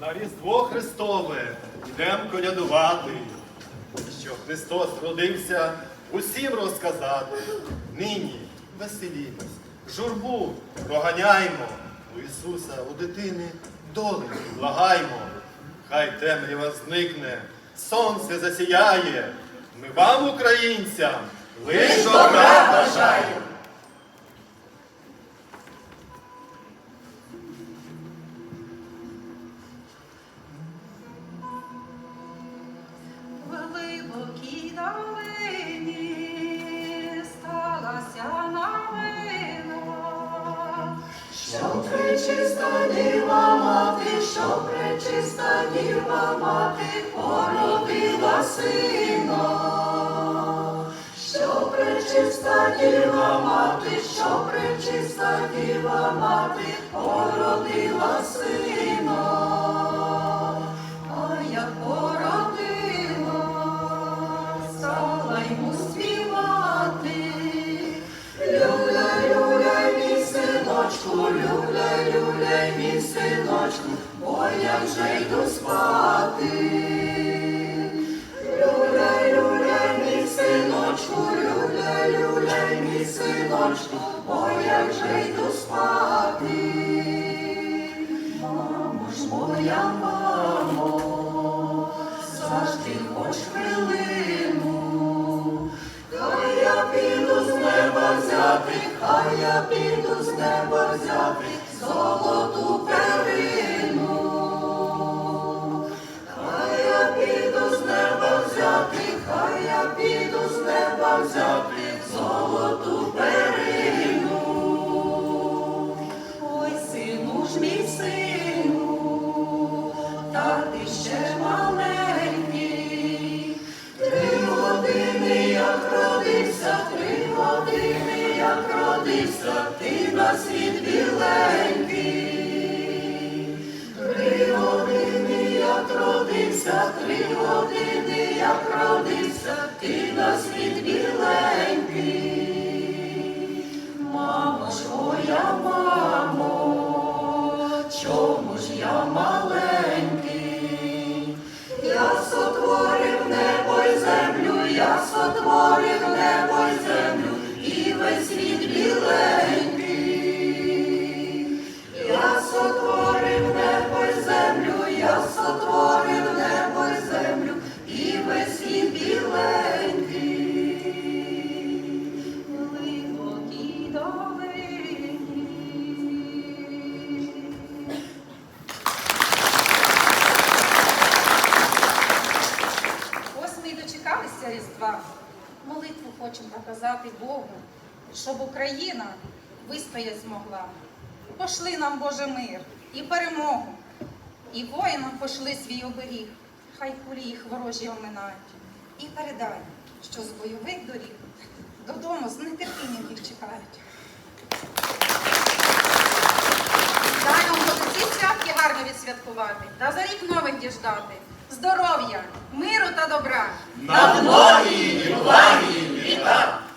на Різдво Христове йдем колядувати, що Христос родився, усім розказати. Нині веселімось, журбу проганяймо, у Ісуса, у дитини доленьку благаймо. Хай темрява зникне, сонце засіяє. Ми вам, українцям, лиш добра бажаємо. Сталася новина, Що пречиста діва мати, що пречиста діва мати, породила сина. Що пречиста діва мати, що пречиста діва мати, породила сина. Синочку, ой, як же йду спати. Мамо ж моя мамо, завжди хоч хвилину, хай я піду з неба взяти, хай я піду з неба взяти золоту перину. Як ти на світ біленький. Три години, як родився, три години, як родився, ти на світ біленький. Мамо ж моя мамо, чому ж я маленький? Я сотворив небо й землю, я сотворив небо й землю, Різдва. Молитву хочемо показати Богу, щоб Україна вистояти змогла. Пошли нам, Боже, мир і перемогу, і воїнам пошли свій оберіг, хай кулі їх ворожі оминають. І передай, що з бойових доріг додому з нетерпінням їх чекають. Дай нам Боже ці святки гарно відсвяткувати та за рік нових діждати. Здоров'я, миру та добра. На і благі літа!